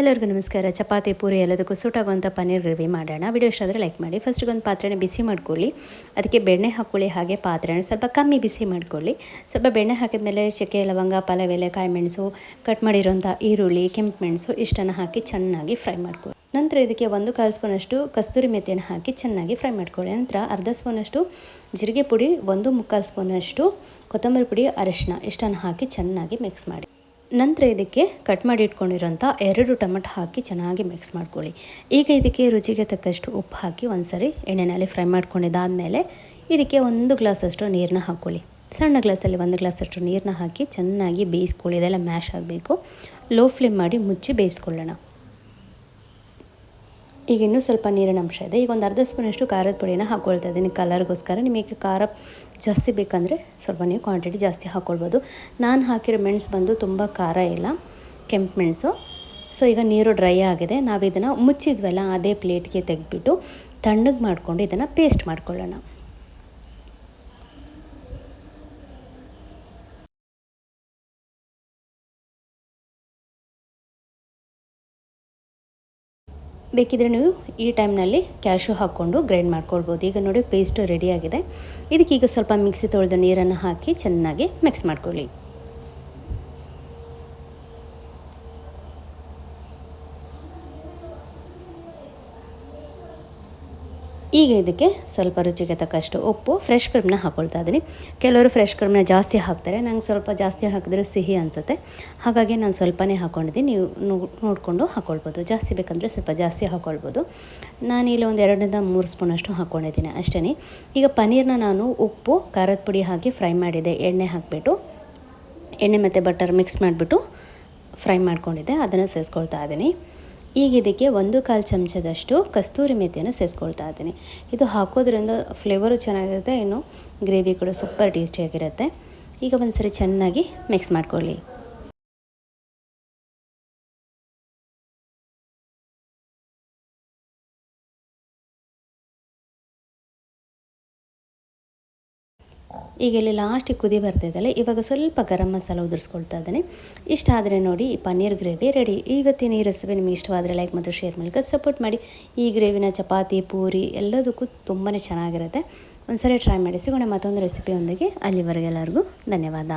ಎಲ್ಲರಿಗೂ ನಮಸ್ಕಾರ. ಚಪಾತಿ, ಪೂರಿ ಎಲ್ಲದಕ್ಕೂ ಸೂಟಾಗುವಂಥ ಪನ್ನೀರ್ ಗ್ರೇವಿ ಮಾಡೋಣ. ವಿಡಿಯೋ ಇಷ್ಟ ಆದರೆ ಲೈಕ್ ಮಾಡಿ. ಫಸ್ಟಿಗೆ ಒಂದು ಪಾತ್ರೆನ ಬಿಸಿ ಮಾಡ್ಕೊಳ್ಳಿ. ಅದಕ್ಕೆ ಬೆಣ್ಣೆ ಹಾಕ್ಕೊಳ್ಳಿ, ಹಾಗೆ ಪಾತ್ರೆನ ಸ್ವಲ್ಪ ಕಮ್ಮಿ ಬಿಸಿ ಮಾಡ್ಕೊಳ್ಳಿ. ಸ್ವಲ್ಪ ಬೆಣ್ಣೆ ಹಾಕಿದ ಮೇಲೆ ಚಕ್ಕೆ, ಲವಂಗ, ಪಲವೆಲೆ ಕಾಯಿ ಮೆಣಸು ಕಟ್ ಮಾಡಿರೋಂಥ ಈರುಳ್ಳಿ ಕೆಂಪು ಮೆಣಸು ಇಷ್ಟನ್ನು ಹಾಕಿ ಚೆನ್ನಾಗಿ ಫ್ರೈ ಮಾಡ್ಕೊಳ್ಳಿ. ನಂತರ ಇದಕ್ಕೆ ಒಂದು ಕಾಲು ಸ್ಪೂನಷ್ಟು ಕಸ್ತೂರಿ ಮೆಥಿಯನ್ನು ಹಾಕಿ ಚೆನ್ನಾಗಿ ಫ್ರೈ ಮಾಡ್ಕೊಳ್ಳಿ. ನಂತರ ಅರ್ಧ ಸ್ಪೂನಷ್ಟು ಜೀರಿಗೆ ಪುಡಿ, ಒಂದು ಮುಕ್ಕಾಲು ಸ್ಪೂನಷ್ಟು ಕೊತ್ತಂಬರಿ ಪುಡಿ ಅರಿಶಿನ ಇಷ್ಟನ್ನು ಹಾಕಿ ಚೆನ್ನಾಗಿ ಮಿಕ್ಸ್ ಮಾಡಿ. ನಂತರ ಇದಕ್ಕೆ ಕಟ್ ಮಾಡಿ ಇಟ್ಕೊಂಡಿರೋಂಥ ಎರಡು ಟೊಮೆಟೊ ಹಾಕಿ ಚೆನ್ನಾಗಿ ಮಿಕ್ಸ್ ಮಾಡ್ಕೊಳ್ಳಿ. ಈಗ ಇದಕ್ಕೆ ರುಚಿಗೆ ತಕ್ಕಷ್ಟು ಉಪ್ಪು ಹಾಕಿ ಒಂದ್ಸರಿ ಎಣ್ಣೆನಲ್ಲಿ ಫ್ರೈ ಮಾಡ್ಕೊಂಡಿದ್ದಾದಮೇಲೆ ಇದಕ್ಕೆ ಒಂದು ಗ್ಲಾಸಷ್ಟು ನೀರನ್ನ ಹಾಕ್ಕೊಳ್ಳಿ. ಸಣ್ಣ ಗ್ಲಾಸಲ್ಲಿ ಒಂದು ಗ್ಲಾಸಷ್ಟು ನೀರನ್ನ ಹಾಕಿ ಚೆನ್ನಾಗಿ ಬೇಯಿಸ್ಕೊಳ್ಳಿ. ಇದೆಲ್ಲ ಮ್ಯಾಶ್ ಆಗಬೇಕು. ಲೋ ಫ್ಲೇಮ್ ಮಾಡಿ ಮುಚ್ಚಿ ಬೇಯಿಸ್ಕೊಳ್ಳೋಣ. ಈಗ ಇನ್ನೂ ಸ್ವಲ್ಪ ನೀರಿನ ಅಂಶ ಇದೆ. ಈಗ ಒಂದು ಅರ್ಧ ಸ್ಪೂನಷ್ಟು ಖಾರದ ಪುಡಿನ ಹಾಕ್ಕೊಳ್ತಾ ಇದ್ದೀನಿ. ಕಲರ್ಗೋಸ್ಕರ ನಿಮಗೆ ಖಾರ ಜಾಸ್ತಿ ಬೇಕಂದರೆ ಸ್ವಲ್ಪ ನೀವು ಕ್ವಾಂಟಿಟಿ ಜಾಸ್ತಿ ಹಾಕ್ಕೊಳ್ಬೋದು ನಾನು ಹಾಕಿರೋ ಮೆಣಸು ಬಂದು ತುಂಬ ಖಾರ ಇಲ್ಲ, ಕೆಂಪು ಮೆಣಸು. ಸೊ ಈಗ ನೀರು ಡ್ರೈ ಆಗಿದೆ. ನಾವು ಇದನ್ನು ಮುಚ್ಚಿದ್ವಲ್ಲ, ಅದೇ ಪ್ಲೇಟ್ಗೆ ತೆಗೆದ್ಬಿಟ್ಟು ತಣ್ಣಗೆ ಮಾಡಿಕೊಂಡು ಇದನ್ನು ಪೇಸ್ಟ್ ಮಾಡ್ಕೊಳ್ಳೋಣ. ಬೇಕಿದ್ರೆ ನೀವು ಈ ಟೈಮ್ನಲ್ಲಿ ಕ್ಯಾಶು ಹಾಕ್ಕೊಂಡು ಗ್ರೈಂಡ್ ಮಾಡ್ಕೊಳ್ಬೋದು. ಈಗ ನೋಡಿ ಪೇಸ್ಟು ರೆಡಿಯಾಗಿದೆ ಇದಕ್ಕೀಗ ಸ್ವಲ್ಪ ಮಿಕ್ಸಿ ತೊಳೆದು ನೀರನ್ನು ಹಾಕಿ ಚೆನ್ನಾಗಿ ಮಿಕ್ಸ್ ಮಾಡ್ಕೊಳ್ಳಿ. ಈಗ ಇದಕ್ಕೆ ಸ್ವಲ್ಪ ರುಚಿಗೆ ತಕ್ಕಷ್ಟು ಉಪ್ಪು ಫ್ರೆಶ್ ಕ್ರೀಮ್ನ ಹಾಕ್ಕೊಳ್ತಾ ಇದ್ದೀನಿ ಕೆಲವರು ಫ್ರೆಶ್ ಕ್ರೀಮ್ನ ಜಾಸ್ತಿ ಹಾಕ್ತಾರೆ. ನಂಗೆ ಸ್ವಲ್ಪ ಜಾಸ್ತಿ ಹಾಕಿದ್ರೆ ಸಿಹಿ ಅನಿಸುತ್ತೆ. ಹಾಗಾಗಿ ನಾನು ಸ್ವಲ್ಪನೇ ಹಾಕ್ಕೊಂಡಿದ್ದೀನಿ ನೀವು ನೋಡಿಕೊಂಡು ಹಾಕ್ಕೊಳ್ಬೋದು ಜಾಸ್ತಿ ಬೇಕಂದರೆ ಸ್ವಲ್ಪ ಜಾಸ್ತಿ ಹಾಕ್ಕೊಳ್ಬೋದು ನಾನು ಇಲ್ಲಿ ಒಂದು ಎರಡರಿಂದ ಮೂರು ಸ್ಪೂನಷ್ಟು ಹಾಕ್ಕೊಂಡಿದ್ದೀನಿ ಅಷ್ಟೇ ಈಗ ಪನ್ನೀರ್ನ ನಾನು ಉಪ್ಪು, ಖಾರದ ಪುಡಿ ಹಾಕಿ ಫ್ರೈ ಮಾಡಿದೆ. ಎಣ್ಣೆ ಹಾಕಿಬಿಟ್ಟು, ಎಣ್ಣೆ ಮತ್ತು ಬಟರ್ ಮಿಕ್ಸ್ ಮಾಡಿಬಿಟ್ಟು ಫ್ರೈ ಮಾಡ್ಕೊಂಡಿದ್ದೆ. ಅದನ್ನು ಸೇರಿಸ್ಕೊಳ್ತಾ ಇದ್ದೀನಿ ಈಗ ಇದಕ್ಕೆ ಒಂದು ಕಾಲು ಚಮಚದಷ್ಟು ಕಸ್ತೂರಿ ಮೆಥಿಯನ್ನು ಸೇರಿಸ್ಕೊಳ್ತಾ ಇದ್ದೀನಿ. ಇದು ಹಾಕೋದ್ರಿಂದ ಫ್ಲೇವರು ಚೆನ್ನಾಗಿರುತ್ತೆ, ಇನ್ನು ಗ್ರೇವಿ ಕೂಡ ಸೂಪರ್ ಟೇಸ್ಟಿಯಾಗಿರುತ್ತೆ ಈಗ ಒಂದು ಸರಿ ಚೆನ್ನಾಗಿ ಮಿಕ್ಸ್ ಮಾಡ್ಕೊಳ್ಳಿ. ಈಗ ಇಲ್ಲಿ ಲಾಸ್ಟಿಗೆ ಕುದಿ ಬರ್ತಿದ್ದಲ್ಲ ಇವಾಗ ಸ್ವಲ್ಪ ಗರಂ ಮಸಾಲ ಉದುರಿಸ್ಕೊಳ್ತಾ ಇದ್ದಾನೆ. ಇಷ್ಟ ಆದರೆ ನೋಡಿ, ಈ ಪನ್ನೀರ್ ಗ್ರೇವಿ ರೆಡಿ ಇವತ್ತಿನ ಈ ರೆಸಿಪಿ ನಿಮಗೆ ಇಷ್ಟವಾದರೆ ಲೈಕ್ ಮತ್ತು ಶೇರ್ ಮೂಲಕ ಸಪೋರ್ಟ್ ಮಾಡಿ. ಈ ಗ್ರೇವಿನ ಚಪಾತಿ, ಪೂರಿ ಎಲ್ಲದಕ್ಕೂ ತುಂಬಾ ಚೆನ್ನಾಗಿರುತ್ತೆ. ಒಂದ್ಸರಿ ಟ್ರೈ ಮಾಡಿ ಸಿಗೋಣ, ಮತ್ತೊಂದು ರೆಸಿಪಿಯೊಂದಿಗೆ ಅಲ್ಲಿವರೆಗೆ ಎಲ್ಲರಿಗೂ ಧನ್ಯವಾದ.